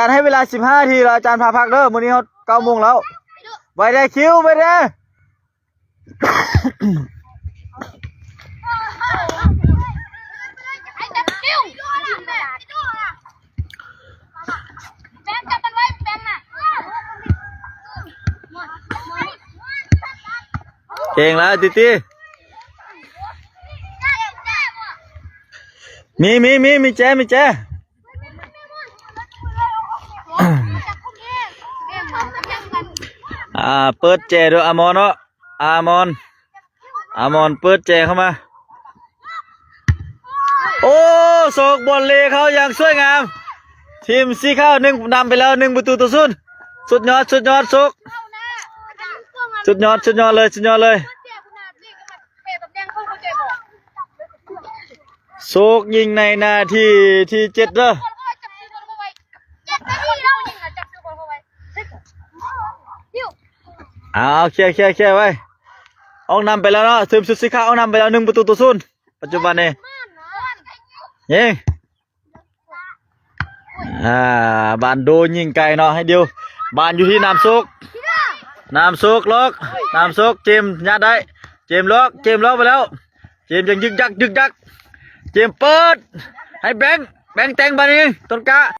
ารย์ให้เวลาสิบห้าทีแล้วอาจารย์พาพักเด้อมื้อนี้เขาเก้าโมงแล้วไปได้คิวไปได้เก่งแล้วติตีมีมีมีมีแจมีแจ อ่าเปิดแจด้วยอามอนเนาะอามอนอามอนเปิดแจเข้ามา โอ้โศกบอลเลเขาอย่างสวยงาม ทีมสีข้าวหนึ่งนำไปแล้วหนึ่งประตูต่อศูนย์สุดยอดสุดยอดโศกสุดยอดสุดยอดเลยสุดยอดเลยโศกยิงในนาทีที่เจ็ดเด้อ เอาเคลียร์เคลียร์เคลียร์ไว้ออกนำไปแล้วเนาะทีมสุดสีข้าวออกนำไปแล้วหนึ่งประตูต่อศูนย์ปัจจุบันนี้ยิงอ่าบานโดยิงไก่เนาะให้เดียวบานอยู่ที่น้ำซุกน้ำซุกล็อกน้ำซุกเจมยัดได้ เจมล็อกเจมล็อกไปแล้ว เจมยังยึกยักยึกยัก เจมเปิด ให้แบงค์แบงค์แต่งบานนี้ต้นกะ